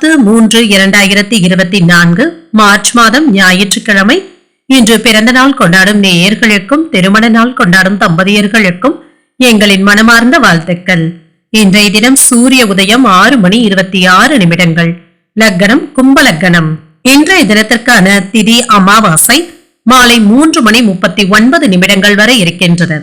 பத்து மூன்று இரண்டாயிரத்தி இருபத்தி நான்கு மார்ச் மாதம் ஞாயிற்றுக்கிழமை. இன்று பிறந்த நாள் கொண்டாடும் நேயர்களுக்கும் திருமண நாள் கொண்டாடும் தம்பதியர்களுக்கும் எங்களின் மனமார்ந்த வாழ்த்துக்கள். இன்றைய தினம் சூரிய உதயம் ஆறு மணி இருபத்தி ஆறு நிமிடங்கள். லக்கணம் கும்ப லக்கணம் இன்றைய தினத்திற்கான திதி அமாவாசை மாலை மூன்று மணி முப்பத்தி ஒன்பது நிமிடங்கள் வரை இருக்கின்றது.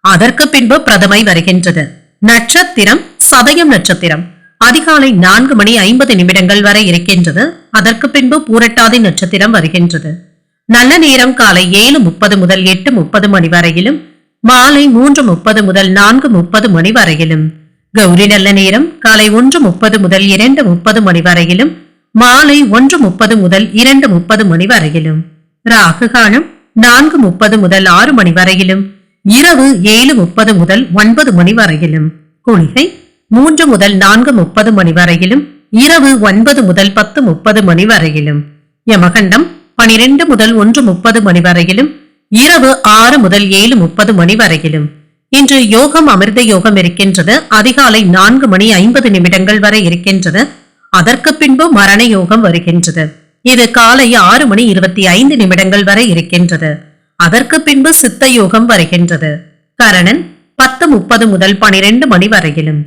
அதற்கு பின்பு பிரதமை வருகின்றது. நட்சத்திரம் சதயம் நட்சத்திரம். அதிகாலை நான்கு மணி ஐம்பது நிமிடங்கள் வரை இருக்கின்றது. அதற்கு பின்பு பூரட்டாதி நட்சத்திரம் வருகின்றது. நல்ல நேரம் காலை ஏழு முப்பது முதல் எட்டு முப்பது மணி வரையிலும் மாலை மூன்று முப்பது முதல் நான்கு முப்பது மணி வரையிலும். கௌரி நல்ல நேரம் காலை ஒன்று முப்பது முதல் இரண்டு முப்பது மணி வரையிலும் மாலை ஒன்று முப்பது முதல் இரண்டு முப்பது மணி வரையிலும். ராகு காலம் நான்கு முப்பது முதல் ஆறு மணி வரையிலும் இரவு ஏழு முப்பது முதல் ஒன்பது மணி வரையிலும். குளிகை மூன்று முதல் நான்கு முப்பது மணி வரையிலும் இரவு ஒன்பது முதல் பத்து முப்பது மணி வரையிலும். யமகண்டம் பனிரெண்டு முதல் ஒன்று முப்பது மணி வரையிலும் இரவு ஆறு முதல் ஏழு முப்பது மணி வரையிலும். இன்று யோகம் அமிர்த யோகம் இருக்கின்றது. அதிகாலை நான்கு மணி ஐம்பது நிமிடங்கள் வரை இருக்கின்றது. அதற்கு பின்பு மரண யோகம் வருகின்றது. இது காலை ஆறு மணி இருபத்தி ஐந்து நிமிடங்கள் வரை இருக்கின்றது. அதற்கு பின்பு சித்த யோகம் வருகின்றது. கரணன் பத்து முப்பது முதல் பனிரெண்டு மணி வரையிலும்.